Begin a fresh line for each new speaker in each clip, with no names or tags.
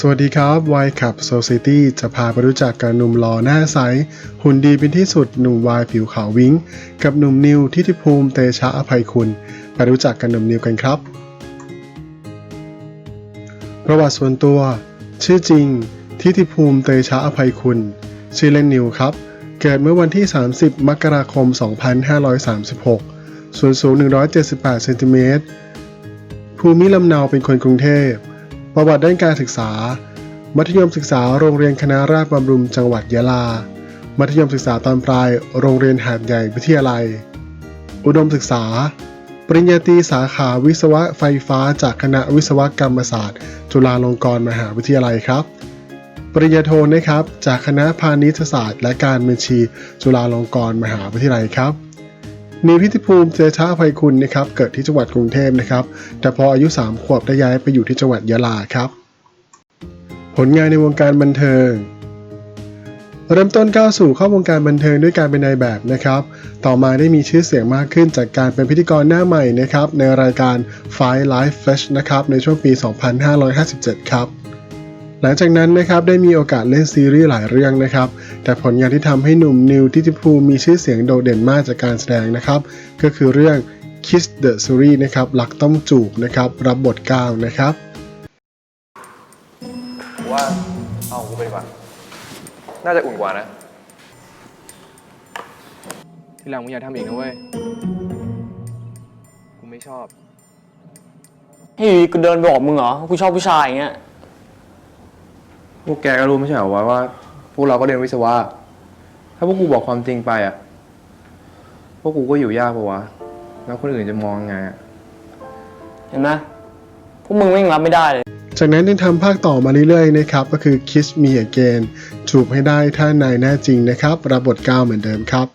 สวัสดีครับวายขับโซซิตี้จะพาไปรู้จักกับหนุ่มหล่อหน้าใส หุ่นดีเป็นที่สุดหนุ่มวายผิวขาววิ้ง กับหนุ่มนิวทิติภูมิเตชะอภัยคุณ ไปรู้จักกับหนุ่มนิวกันครับ ประวัติส่วนตัว ชื่อจริง ทิติภูมิเตชะอภัยคุณ ชื่อเล่นนิวครับ เกิดเมื่อวันที่ 30 มกราคม 2536 ส่วนสูง 178 เซนติเมตร ภูมิลำเนาเป็นคนกรุงเทพ ประวัติด้านการศึกษา มัธยมศึกษาโรงเรียนคณะราษฎรบำรุงจังหวัดยะลา มัธยมศึกษาตอนปลาย โรงเรียนหาดใหญ่วิทยาลัย อุดมศึกษา ปริญญาตรีสาขาวิศวะไฟฟ้าจากคณะวิศวกรรมศาสตร์ จุฬาลงกรณ์มหาวิทยาลัยครับ ปริญญาโทนะครับ จากคณะพาณิชยศาสตร์ และการบัญชี จุฬาลงกรณ์มหาวิทยาลัยครับ นิวพิธิภูมิเจชาภัยคุณนะครับเกิดที่จังหวัดกรุงเทพนะครับ แต่พออายุ 3 ขวบได้ย้ายไปอยู่ที่จังหวัดยะลาครับ ผลงานในวงการบันเทิง เริ่มต้นก้าวสู่เข้าวงการบันเทิงด้วยการเป็นนายแบบนะครับ ต่อมาได้มีชื่อเสียงมากขึ้นจากการเป็นพิธีกรหน้าใหม่นะครับในรายการ Five Life Fresh นะครับในช่วงปี 2557 ครับ หลังจากนั้นนะครับได้มีโอกาสเล่นซีรีส์หลายเรื่องนะครับ แต่ผลงานที่ทำให้หนุ่มนิวทิติภูมิมีชื่อเสียงโดดเด่นมากจากการแสดงนะครับ ก็คือเรื่อง Kiss the Series นะครับรักต้องจูบนะครับ รับบทก้าวนะครับ
ว่าเอากูไปดีกว่าน่าจะอุ่นกว่านะ ทีหลังมึงอย่าทำอีกนะเว้ย กูไม่ชอบ
เฮ้ยกูเดินไปบอกมึงเหรอว่ากูชอบผู้ชายอย่างเงี้ย
พวกแกก็รู้ไม่ใช่เหรอวะว่า พวกเราก็เรียนวิศวะ ถ้าพวกกูบอกความจริงไปอะ พวกกูก็อยู่ยากปะวะ แล้วคนอื่นจะมองยังไงอะ
เห็นไหมพวกมึงไม่งรับไม่ได้เลย
จากนั้นยังทำภาคต่อมาเรื่อยๆนะครับ ก็คือ Kiss Me Again จูบให้ได้ถ้านายแน่จริงนะครับ รับบทก้าวเหมือนเดิมครับ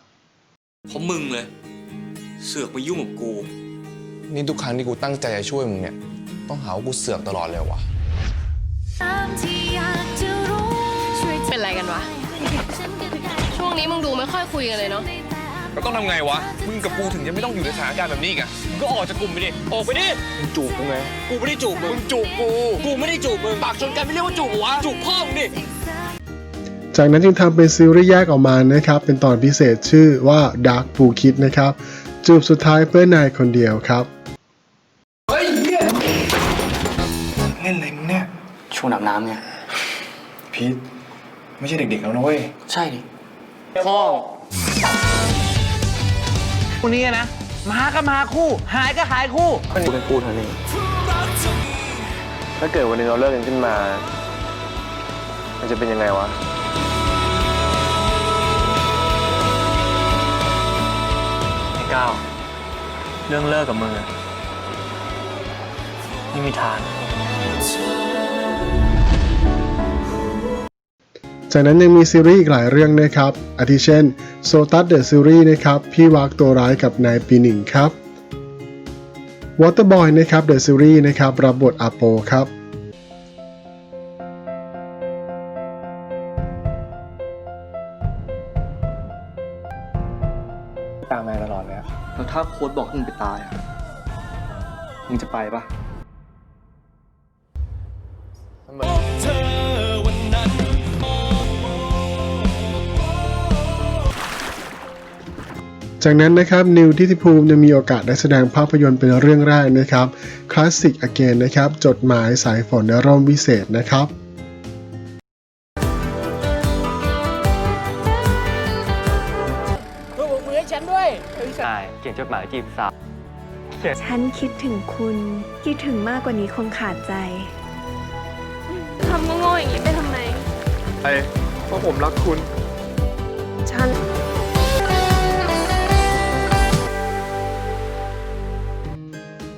เพราะมึงเลย เสือกมายุ่งกับกู
นี่ทุกครั้งที่กูตั้งใจจะช่วยมึงเนี่ย ต้องหาว่ากูเสือกตลอดเลยวะ
เป็นไรกันวะ ช่วงนี้มึงดูไม่ค่อยคุยกันเลยเนาะ
ก็ต้องทำไงวะ มึงกับกูถึงจะไม่ต้องอยู่ในสถานการณ์แบบนี้อีกันมึงก็ออกจากกลุ่มไปดิ ออกไปดิ
มึงจูบกูไง
กูไม่ได้จูบมึง มึงจูบกู กูไม่ได้จูบมึง ปากชนกันไม่เรียกว่าจูบเหรอวะ จูบพ่อมึงดิ
จากนั้นจึงทำเป็นซีรีส์แยกออกมานะครับ เป็นตอนพิเศษชื่อว่า Dark p o o Kid นะครับ จูบสุดท้ายเพื่อนายคนเดียวครับ
ช่วงอาบน้ำไง
พีทไม่ใช่เด็กๆแล้วนะเว้ย
ใช่ดิพ่อ
คู่นี้นะ มาก็มาคู่ หายก็หายคู่
กูเป็นกูเท่านี้ถ้าเกิดวันหนึงเราเลิกกันขึ้นมา มันจะเป็นยังไงวะ
ไอ้ก้าวเรื่องเลิกกับมึงอะไม่มีทาง
จากนั้นยังมีซีรีส์อีกหลายเรื่องนะครับ อาทิเช่น s o t u s The Series นะครับ พี่วักตัวร้ายกับนายปีหนึ่งครับ Waterboy นะครับ The Series นะครับรับบทอาโปครับ
ตามมาตลอดเลยอะ
แล้วถ้าโค้ดบอกให้มึงไปตายอะมึงจะไปปะ
จากนั้นนะครับนิวทิติภูมิยังมีโอกาสได้แสดงภาพยนตร์เป็นเรื่องแรกนะครับคลาสสิกอเกนนะครับจดหมายสายฝนในร่มวิเศษนะครับ
ใช่เขียนจดหมายจีบสาว
ฉันคิดถึงคุณ คิดถึงมากกว่านี้คงขาดใจ
ทำโง่ๆอย่างนี้ไปทำไม
ไอ้เพราะผมรักคุณ
ฉัน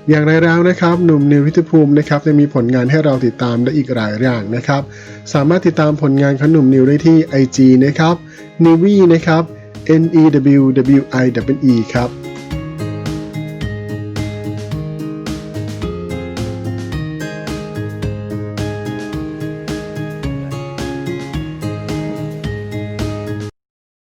อย่างไรแล้วนะครับ หนุ่มนิวพิทภูมินะครับจะมีผลงานให้เราติดตามได้อีกหลายอย่างนะครับ สามารถติดตามผลงานของหนุ่มนิวได้ที่ IG นะครับ n e w y นะครับ N E W W I W E ครับ